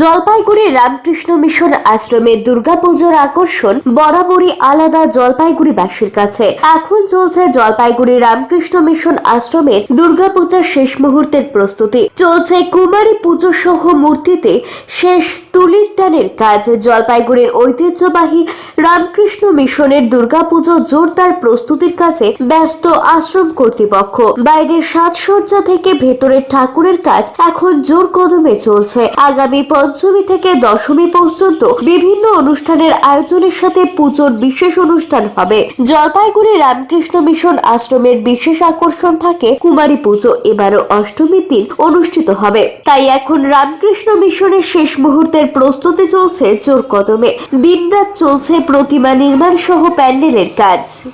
Jalpaiguri Ramakrishna mission আশ্রমে দুর্গাপুজোর আকর্ষণ বরাবরই আলাদা জলপাইগুড়িবাসীর কাছে। এখন চলছে জলপাইগুড়ি রামকৃষ্ণ মিশন আশ্রমের দুর্গাপূজার শেষ মুহূর্তের প্রস্তুতি। চলছে কুমারী পুজো সহ মূর্তিতে শেষ তুলির টানের কাজ। জলপাইগুড়ির ঐতিহ্যবাহী রামকৃষ্ণ মিশনের দুর্গাপুজো জোরদার প্রস্তুতির কাছে ব্যস্ত আশ্রম কর্তৃপক্ষ। বাইরের সাজসজ্জা থেকে ভেতরের ঠাকুরের কাজ এখন জোর কদমে চলছে। আগামী পঞ্চমী থেকে দশমী পর্যন্ত বিভিন্ন অনুষ্ঠানের আয়োজনের সাথে পুজোর বিশেষ অনুষ্ঠান হবে। জলপাইগুড়ি রামকৃষ্ণ মিশন আশ্রমের বিশেষ আকর্ষণ থাকে কুমারী পুজো। এবারও অষ্টমীর দিন অনুষ্ঠিত হবে। তাই এখন রামকৃষ্ণ মিশনের শেষ মুহূর্তের প্রস্তুতি চলছে জোর কদমে। দিনরাত চলছে প্রতিমা নির্মাণ সহ প্যান্ডেলের কাজ।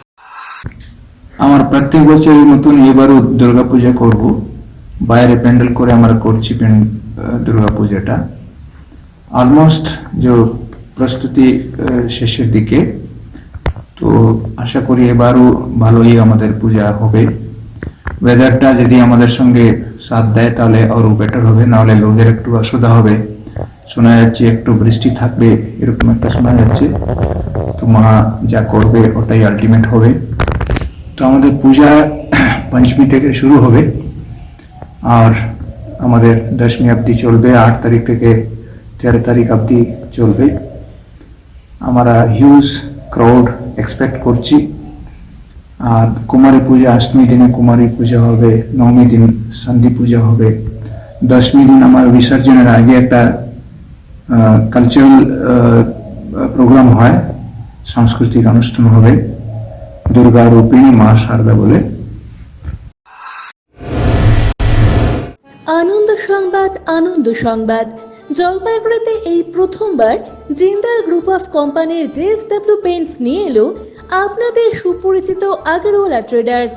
আমার প্রত্যেক বছরের মতন এবারও দুর্গা পূজা করব। বাইরে প্যান্ডেল করে আমরা করছি প্যান- আহ, দুর্গা পূজাটা অলমোস্ট যে প্রস্তুতি শেষের দিকে। তো আশা করি এবারও ভালোই আমাদের পূজা হবে। ওয়েদারটা যদি আমাদের সঙ্গে সাথ দেয় তাহলে আরও বেটার হবে নাহলে লোকের একটু অসুবিধা হবে। শোনা যাচ্ছে একটু বৃষ্টি থাকবে, এরকম একটা শোনা যাচ্ছে। তো মা যা করবে, ওটাই আলটিমেট হবে। তো আমাদের পূজা পঞ্চমী থেকে শুরু হবে। আর আমাদের দশমী অবধি চলবে, আট তারিখ থেকে তেরো তারিখ অবধি চলবে। আমরা হিউজ ক্রাউড এক্সপেক্ট করছি। আর কুমারী পূজা অষ্টমী দিনে কুমারী পূজা হবে, নবমী দিন সন্ধি পূজা হবে। দশমী দিন আমার বিসর্জনের আগে একটা কালচারাল প্রোগ্রাম হয়, সাংস্কৃতিক অনুষ্ঠান হবে, দুর্গা রূপিণী মা শারদা বলে। আনন্দ সংবাদ আনন্দ সংবাদ। জলপাইগুড়িতে এই প্রথমবার জিন্দাল গ্রুপ অফ কোম্পানির জেএসডব্লিউ পেন্টস নিয়ে এলো আপনাদের সুপরিচিত আগরওয়ালা ট্রেডার্স।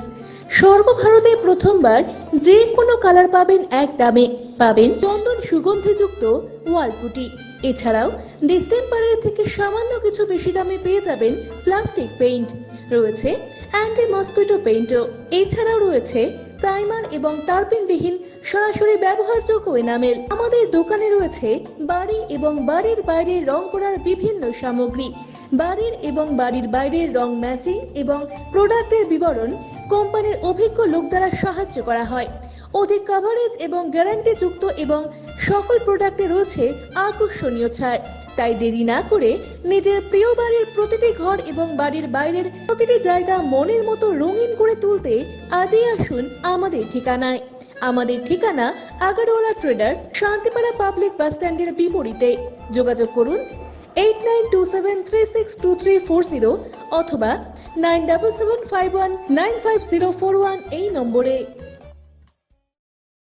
সর্বভারতে প্রথমবার যে কোনো কালার পাবেন এক দামে পাবেন চন্দন সুগন্ধিযুক্ত ওয়ালপুটি এছাড়াও ডিস্টেম্পারের থেকে সামান্য কিছু বেশি দামে পেয়ে যাবেন প্লাস্টিক পেইন্ট। রয়েছে অ্যান্টি মসকুইটো পেইন্টও। এছাড়াও রয়েছে প্রাইমার এবং তারপিনবিহীন সরাসরি ব্যবহারযোগ্য এনামেল। আমাদের দোকানে রয়েছে বাড়ি এবং বাড়ির বাইরে রং করার বিভিন্ন সামগ্রী। বাড়ির এবং বাড়ির বাইরের রং ম্যাচিং এবং প্রোডাক্টের বিবরণ কোম্পানির অভিজ্ঞ লোক দ্বারা সাহায্য করা হয়। অধিক কভারেজ এবং গ্যারান্টি যুক্ত এবং সকল প্রোডাক্টে রয়েছে আকর্ষণীয় ছাড়। তাই দেরি না করে নিজের প্রিয় বাড়ির প্রতিটি ঘর এবং বাড়ির বাইরের প্রতিটি জায়গা মনের মতো রঙিন করে তুলতে আজই আসুন আমাদের ঠিকানায়। আমাদের ঠিকানা Agarwala traders, Shantipara public bus স্ট্যান্ডের বিপরীতে। যোগাযোগ করুন eight nine two seven three six two three four zero অথবা nine double seven five one nine five zero four one এই নম্বরে।